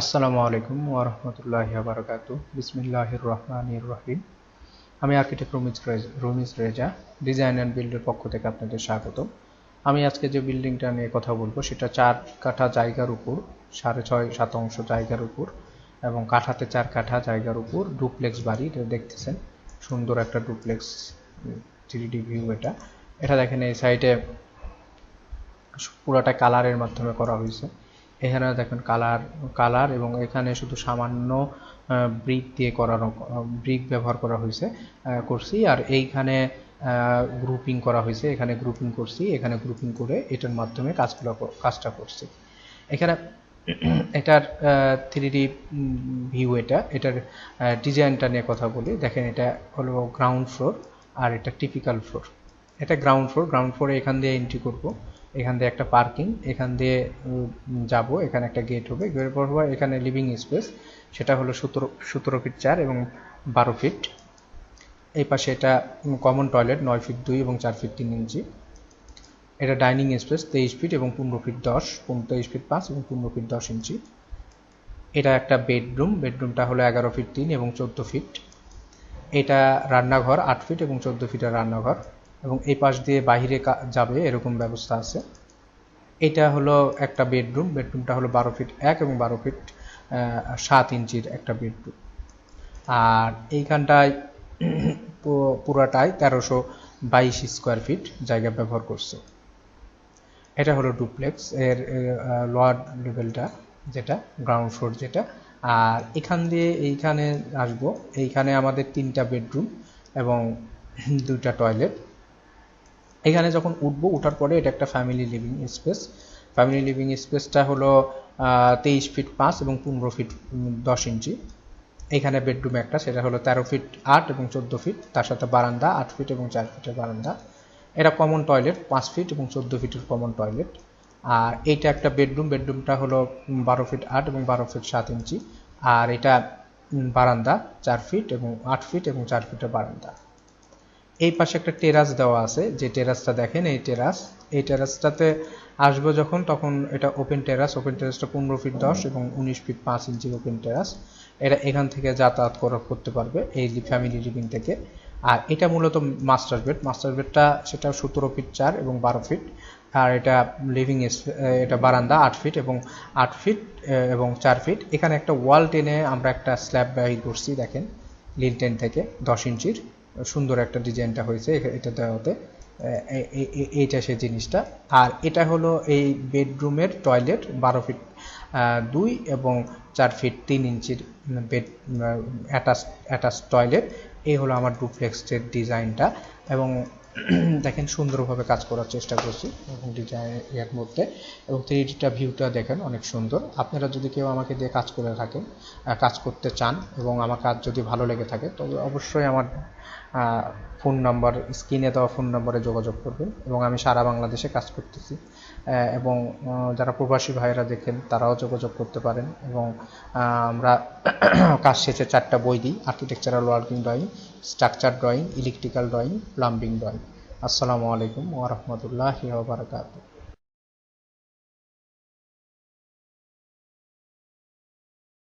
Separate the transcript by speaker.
Speaker 1: আসসালামু আলাইকুম ওরহমতুল্লাহ বারকাতু বিসমিল্লাহির রহমানির রহিম। আমি architect Rumiz Rumiz Reza, design and বিল্ডের পক্ষ থেকে আপনাদের স্বাগত আমি আজকে যে বিল্ডিংটা নিয়ে কথা বলব, সেটা চার কাঠা জায়গার উপর, সাড়ে ছয় শতাংশ জায়গার উপর এবং কাঠাতে চার কাঠা জায়গার উপর ডুপ্লেক্স বাড়ি, এটা দেখতেছেন। সুন্দর একটা ডুপ্লেক্স থ্রি ভিউ এটা। এটা দেখেন এই সাইডে পুরোটা কালারের মাধ্যমে করা হয়েছে। এখানে দেখেন কালার কালার এবং এখানে শুধু সামান্য ব্রিক দিয়ে করানো ব্রিক ব্যবহার করা হয়েছে করছি। আর এইখানে গ্রুপিং করা হয়েছে। এখানে গ্রুপিং করছি, এখানে গ্রুপিং করে এটার মাধ্যমে কাজগুলো কাজটা করছি। এখানে এটার থ্রি ডি ভিউ এটা। এটার ডিজাইনটা নিয়ে কথা বলি। দেখেন এটা হলো গ্রাউন্ড ফ্লোর আর এটা টিপিক্যাল ফ্লোর এটা গ্রাউন্ড ফ্লোর গ্রাউন্ড ফ্লোরে এখান দিয়ে এন্ট্রি করব। এখান দিয়ে একটা পার্কিং, এখান দিয়ে যাব, এখানে একটা গেট হবে গেটের পর এখানে লিভিং স্পেস সেটা হলো সতেরো সতেরো ফিট চার এবং বারো ফিট এই পাশে এটা কমন টয়লেট নয় ফিট দুই এবং চার ফিট তিন ইঞ্চি। এটা ডাইনিং স্পেস তেইশ ফিট এবং পনেরো ফিট দশ তেইশ ফিট পাঁচ এবং পনেরো ফিট দশ ইঞ্চি। এটা একটা বেডরুম বেডরুমটা হলো এগারো ফিট তিন এবং চোদ্দ ফিট এটা রান্নাঘর, আট ফিট এবং চোদ্দ ফিটের রান্নাঘর। এবং এই পাশ দিয়ে বাহিরে যাবে, এরকম ব্যবস্থা আছে। এটা হলো একটা বেডরুম। বেডরুমটা হলো বারো ফিট এক এবং বারো ফিট সাত ইঞ্চির একটা বেডরুম। আর এইখানটায় পুরাটাই তেরোশো বাইশ স্কোয়ার ফিট জায়গা ব্যবহার করছে। এটা হলো ডুপ্লেক্স। এর লোয়ার লেভেলটা যেটা গ্রাউন্ড ফ্লোর যেটা। আর এখান দিয়ে এইখানে আসব। এইখানে আমাদের তিনটা বেডরুম এবং দুইটা টয়লেট এখানে যখন উঠবো, উঠার পরে এটা একটা family living space family living স্পেসটা হলো তেইশ ফিট পাঁচ এবং পনেরো ফিট দশ ইঞ্চি। এখানে বেডরুম একটা, সেটা হলো তেরো ফিট আট এবং চোদ্দ ফিট তার সাথে বারান্দা, আট ফিট এবং চার ফিটের বারান্দা। এটা কমন টয়লেট পাঁচ ফিট এবং চোদ্দ ফিটের কমন টয়লেট আর এইটা একটা বেডরুম বেডরুমটা হলো বারো ফিট আট এবং বারো ফিট সাত ইঞ্চি। আর এটা বারান্দা, চার ফিট এবং আট ফিট এবং চার ফিটের বারান্দা। এই পাশে একটা টেরাস দেওয়া আছে। যে টেরাসটা দেখেন, এই টেরাস, এই টেরাসটাতে আসব যখন, তখন এটা ওপেন টেরাস ওপেন টেরাসটা পনেরো ফিট দশ এবং উনিশ ফিট পাঁচ ইঞ্চি ওপেন টেরাস। এটা এখান থেকে যাতায়াত করা, করতে পারবে এই ফ্যামিলি লিভিং থেকে। আর এটা মূলত মাস্টার বেড মাস্টার বেডটা সেটা সতেরো ফিট চার এবং বারো ফিট আর এটা লিভিং এটা বারান্দা আট ফিট এবং আট ফিট এবং চার ফিট এখানে একটা ওয়াল টেনে আমরা একটা স্ল্যাব ব্যবহার করছি, দেখেন লিল টেন থেকে দশ ইঞ্চির সুন্দর একটা ডিজাইনটা হয়েছে এটা দেওয়াতে। এইটা সেই জিনিসটা। আর এটা হলো এই বেডরুমের টয়লেট বারো ফিট দুই এবং চার ফিট তিন ইঞ্চির বেড অ্যাটাচ অ্যাটাচ টয়লেট। এই হলো আমার ডুপ্লেক্সের ডিজাইনটা এবং দেখেন সুন্দরভাবে কাজ করার চেষ্টা করছি এবং ডিজাইন এর মধ্যে। এবং থ্রিডিটা ভিউটা দেখেন অনেক সুন্দর। আপনারা যদি কেউ আমাকে দিয়ে কাজ করে থাকেন কাজ করতে চান এবং আমার কাজ যদি ভালো লেগে থাকে, তবে অবশ্যই আমার ফোন নাম্বার স্ক্রিনে দেওয়া ফোন নাম্বারে যোগাযোগ করবে এবং আমি সারা বাংলাদেশে কাজ করতেছি। এবং যারা প্রবাসী ভাইয়েরা দেখেন, তারাও যোগাযোগ করতে পারেন এবং আমরা কাজ শেষে চারটা বই দিই। Architectural working drawing structure drawing electrical drawing plumbing drawing আসসালামু আলাইকুম ওরহমতুল্লাহ বারকাতুহ।